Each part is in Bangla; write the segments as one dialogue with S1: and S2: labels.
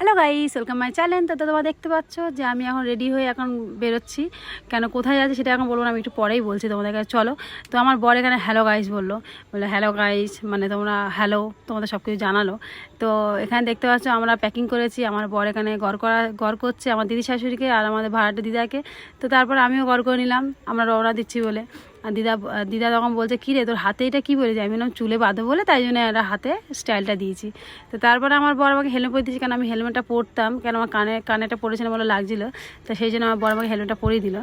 S1: Hello guys welcome my channel তো তোমরা দেখতে পাচ্ছ যে আমি এখন রেডি হয়ে এখন বেরোচ্ছি। কেন, কোথায় যাচ্ছি সেটা এখন বলব না, আমি একটু পরেই বলছি তোমাদের কাছে। চলো, তো আমার বর এখানে হ্যালো গাইস বলল। বলল হ্যালো গাইস মানে তোমরা হ্যালো তোমাদের সব কিছু জানালো। তো এখানে দেখতে পাচ্ছ আমরা প্যাকিং করেছি। আমার বর এখানে ঘর করা, ঘর করছে, আমার দিদি শাশুড়িকে আর আমাদের ভাড়াটা দিদাকে। তো তারপর আমিও ঘর করে নিলাম। আমরা রওনা দিচ্ছি বলে। দিদা দিদা তখন বলছে, কী রে, তোর হাতে এটা কী বলেছে? আমি বললাম, চুলে বাঁধো বলে, তাই জন্য একটা হাতে স্টাইলটা দিয়েছি। তো তারপরে আমার বর আমাকে হেলমেট পরে দিয়েছি, কারণ আমি হেলমেটটা পরতাম, কেন আমার কানে কানেটা পরেছিলাম বলে লাগছিল। তো সেই জন্য আমার বড় আমাকে হেলমেটটা পরিয়ে দিল।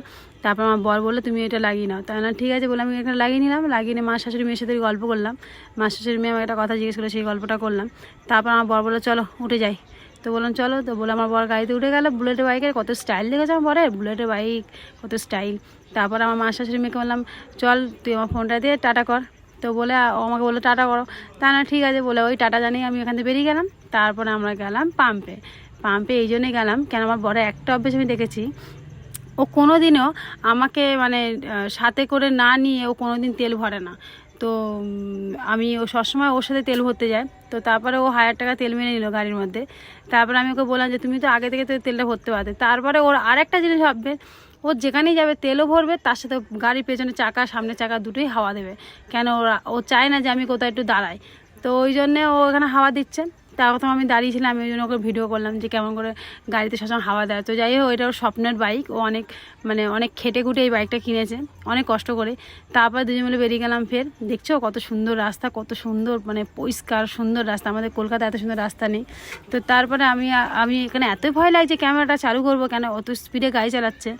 S1: তারপর আমার বর বলল, তুমি এটা লাগিয়ে নাও। তাই না ঠিক আছে বলে আমি এখানে লাগিয়ে নিলাম। লাগিয়ে নিয়ে মা, শাশুড়ি মেয়ের সাথে গল্প করলাম। মা, শাশুড়ি মেয়ে আমাকে একটা কথা জিজ্ঞেস করল সেই গল্পটা করলাম। তারপর আমার বর বলল, চলো, উঠে যাই। তো বললাম, চলো। তো বলে আমার বর গাড়িতে উঠে গেল, বুলেটের বাইকের কত স্টাইল দেখেছ আমার বরের? বুলেটের বাইক কত স্টাইল তারপর আমার মা শাশুড়ি মেয়েকে বললাম, চল, তুই আমার ফোনটা দিয়ে টাটা কর। তো বলে আমাকে বলল, টাটা করো। তা না, ঠিক আছে, বলে, ওই টাটা জানিয়ে আমি ওখান থেকে বেরিয়ে গেলাম। তারপরে আমরা গেলাম পাম্পে পাম্পে এই জন্যই গেলাম, কেন আমার বড় একটা অভ্যেস আমি দেখেছি। ও কোনো দিনও আমাকে মানে সাথে করে না নিয়ে ও কোনো দিন তেল ভরে না। তো আমি ও সবসময় ওর সাথে তেল ভরতে যাই। তো তারপরে ও হাজার টাকা তেল মেনে নিল গাড়ির মধ্যে। তারপরে আমি ওকে বললাম যে, তুমি তো আগে থেকে তেলটা ভরতে পারতে। তারপরে ওর আরেকটা জিনিস ভাববে, ও যেখানেই যাবে তেলও ভরবে, তার সাথে গাড়ির পেছনে চাকা, সামনে চাকা দুটোই হাওয়া দেবে। কেন ওরা, ও চায় না যে আমি কোথাও একটু দাঁড়াই। তো ওই জন্যে ও এখানে হাওয়া দিচ্ছে। তা তখন আমি দাঁড়িয়েছিলাম, আমি ওই জন্য ওকে ভিডিও করলাম যে কেমন করে গাড়িতে সবসময় হাওয়া দেয়। তো যাই হোক এটা ওর স্বপ্নের বাইক ও অনেক মানে অনেক খেটে খুটে এই বাইকটা কিনেছে, অনেক কষ্ট করে। তারপর দুজন মিলে বেরিয়ে গেলাম ফের। দেখছ কত সুন্দর রাস্তা, কত সুন্দর মানে পরিষ্কার, সুন্দর রাস্তা। আমাদের কলকাতা এত সুন্দর রাস্তা নেই। তো তারপরে আমি আমি এখানে এতই ভয় লাগছে, ক্যামেরাটা চালু করব কেন? অত স্পিডে গাড়ি চালাচ্ছে।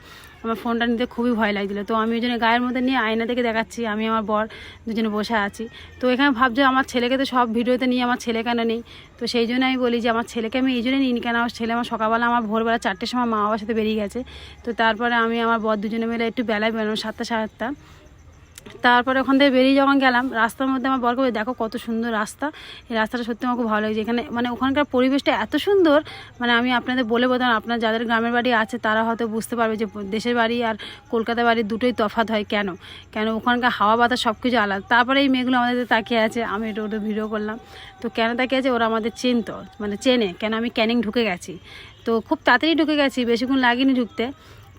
S1: আমার ফোনটা নিতে খুবই ভয় লাগছিল। তো আমি ওই জন্য গায়ের মধ্যে নিয়ে আয়না থেকে দেখাচ্ছি, আমি আমার বর দুজনে বসে আছি। তো এখানে ভাবছ আমার ছেলেকে তো সব ভিডিওতে নিয়ে আমার ছেলে কেন নেই? তো সেই জন্য আমি বলি যে, আমার ছেলেকে আমি এই জন্যই নিই কেন? আমার ছেলে আমার সকালবেলা আমার ভোরবেলা চারটের সময় মা বাবার সাথে বেরিয়ে গেছে। তো তারপরে আমি আমার বর দুজনে মিলে একটু বেলায় বেরোলাম সাতটা, সাড়ে আটটা। তারপরে ওখান থেকে বেরিয়ে যখন গেলাম রাস্তার মধ্যে আমার বরকে বলে, দেখো কত সুন্দর রাস্তা। এই রাস্তাটা সত্যি আমার খুব ভালো লাগছে। এখানে মানে ওখানকার পরিবেশটা এত সুন্দর মানে আমি আপনাদের বলে বোঝানো আপনার যাদের গ্রামের বাড়ি আছে তারা হয়তো বুঝতে পারবে যে দেশের বাড়ি আর কলকাতা বাড়ি দুটোই তফাৎ হয় কেন? কেন ওখানকার হাওয়া বাতাস সব কিছু আলাদা। তারপরে এই মেয়েগুলো আমাদের তাকিয়ে আছে আমি এটা ওটা ভিডিও করলাম। তো কেন তাকিয়ে আছে? ওরা আমাদের চিনতো মানে চেনে কেন আমি ক্যানিং ঢুকে গেছি। তো খুব তাড়াতাড়ি ঢুকে গেছি বেশিক্ষণ লাগেনি ঢুকতে।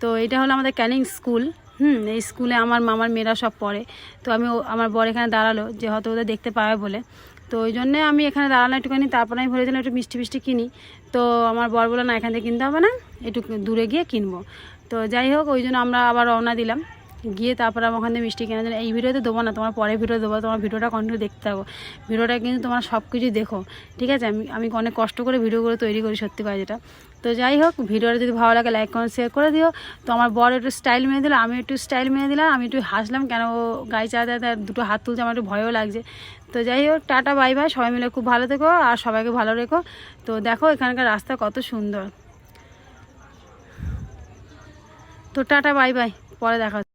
S1: তো এটা হলো আমাদের ক্যানিং স্কুল। হুম, এই স্কুলে আমার মামার মেয়েরা সব পড়ে। তো আমি আমার বর এখানে দাঁড়াল যে হয়তো ওদের দেখতে পাবে বলে। তো ওই জন্যে আমি এখানে দাঁড়ালাম একটুখানি, তারপরে আমি ভেবেছিলাম একটু মিষ্টি মিষ্টি কিনি। তো আমার বর বলে না, এখান থেকে কিনতে হবে না, একটু দূরে গিয়ে কিনবো। তো যাই হোক, ওই জন্য আমরা আবার রওনা দিলাম। গিয়ে তারপরে আমার ওখান মিষ্টি কেনার জন্য, এই ভিডিওতে দেবো না, তোমার পরে ভিডিও দেবো, তোমার ভিডিওটা কন্টিনিউ দেখতে থাকো। ভিডিওটা কিন্তু তোমার সব কিছু দেখো, ঠিক আছে? আমি আমি অনেক কষ্ট করে ভিডিও করে তৈরি করি, সত্যি কথা যেটা। তো যাই হোক, ভিডিওটা যদি ভালো লাগে লাইক কমেন্ট শেয়ার করে দিও। তো আমার বড় একটু স্টাইল মেরে দিল, আমি একটু স্টাইল মেরে দিলাম, আমি একটু হাসলাম, কেন ও গাড়ি চালাতে চালাতে দুটো হাত তুলতে আমার একটু ভয়ও লাগছে। তো যাই হোক, টাটা বাই বাই সবাই মিলে খুব ভালো থেকো, আর সবাইকে ভালো রেখো। তো দেখো, এখানকার রাস্তা কত সুন্দর। তো টাটা বাই বাই পরে দেখা।